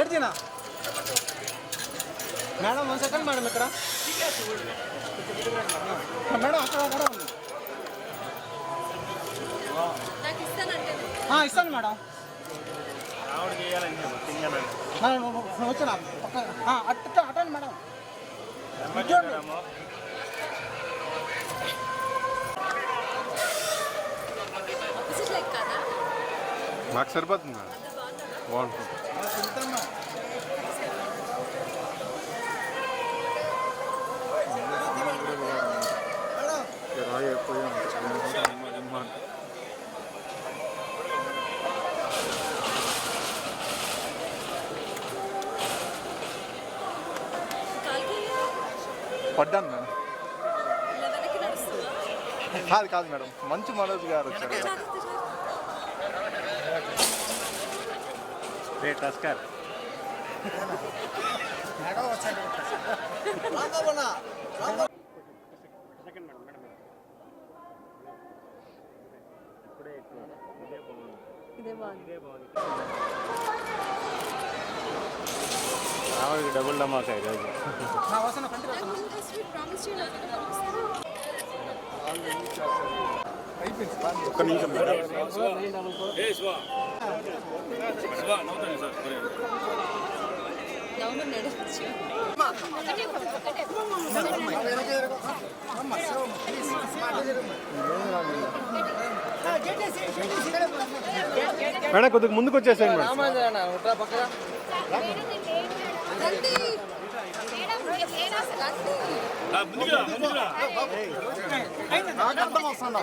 ఏడ్చినా madam one second madam ఇక్కడ. Madam అక్కడ కూడా ఉంది. ఇస్తాను మేడం. వచ్చిన? పక్క ఆ, అట్ట అటండి మేడం. మాకు సరిపోతుంది బాగుంటుంది. పడ్డాను మేడం. కాదు కాదు మేడం. మంచి మనోజ్ గారు వచ్చారు. జాగ్రత్త టస్కర్ ఆవిడకి డబుల్ ధమాకా ఈరోజు ఒక్క నిమిషం మేడం. మేడం కొద్దిగా ముందుకు వచ్చేసాను మేడం. అర్థం వస్తుందా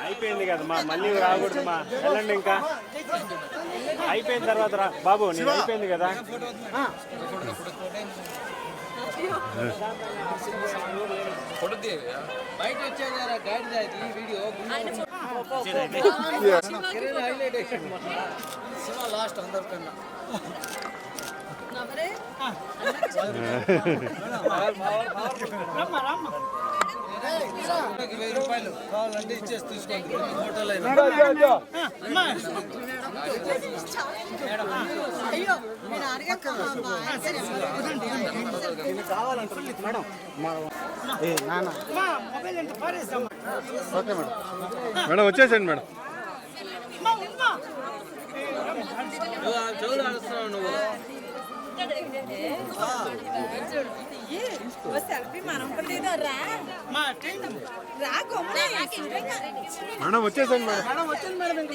అయిపోయింది కదా మా మళ్ళీ రాకూడదు మా. వెళ్ళండి ఇంకా. అయిపోయిన తర్వాత రా. బాబు నేను అయిపోయింది కదా? ఆయన లాస్ట్ అందరికన్నా. నవరే వెయ్యి రూపాయలు కావాలంటే ఇచ్చేసి తీసుకోండి ఫోటోలు అయినా అయ్యో నేను అడగక్కమ్మా మేడం. ఓకే మేడం మేడం వచ్చేసేయండి మేడం ఆడుస్తున్నావు నువ్వు. మేడం వచ్చేసేయండి మేడం. మేడం వచ్చింది మేడం ఇంక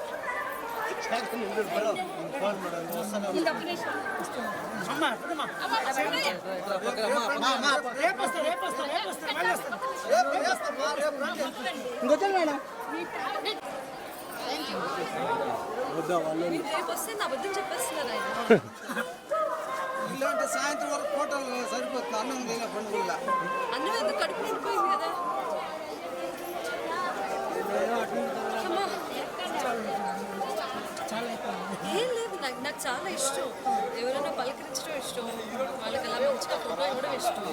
ఇంకొచ్చాను మేడం ఇలాంటి సాయంత్రం వరకు ఫోటోలు సరిపోతుంది అన్నం లేదా పండుగ అన్నం కడుపు కదా? నాకు నాకు చాలా ఇష్టం. ఎవరైనా పలకరించడం ఇష్టం. వాళ్ళకి అలా మంచిగా ఫోటో ఇవ్వడం ఇష్టం?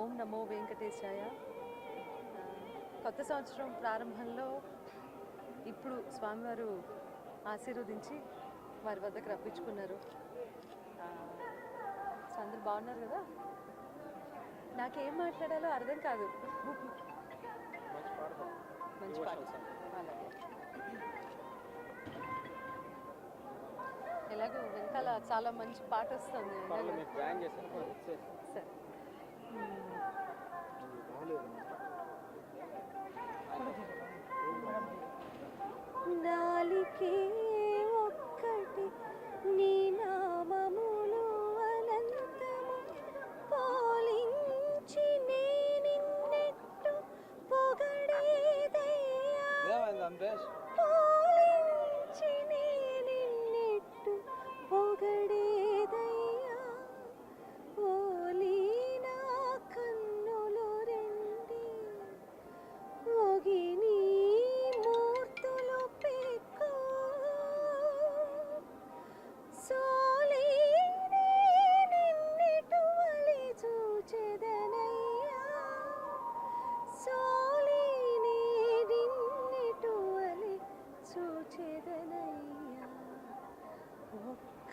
ఓం నమో వెంకటేశాయ. కొత్త సంవత్సరం ప్రారంభంలో ఇప్పుడు స్వామివారు ఆశీర్వదించి వారి వద్దకు రప్పించుకున్నారు. అందరు బాగున్నారు కదా? నాకేం మాట్లాడాలో అర్థం కాదు. మంచి పాట. చాలా మంచి పాట వస్తుంది. నాలికే ఒక్కటి నీ నామములు అనంతము పోలించి నే నిన్నెట్టు పొగడేదయ్యా.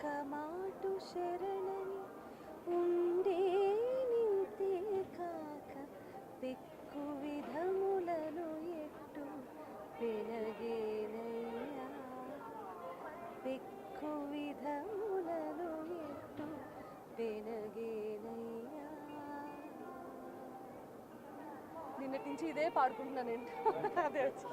మాటు శరణని ఉండే నింతే కాక పెక్కు విధములను ఎట్టు పెనగేనయ్యా. పెక్కు విధములను ఎట్టు పెనగేనయ్యా. నిన్నటి నుంచి ఇదే పాడుకుంటున్నాను అదే వచ్చి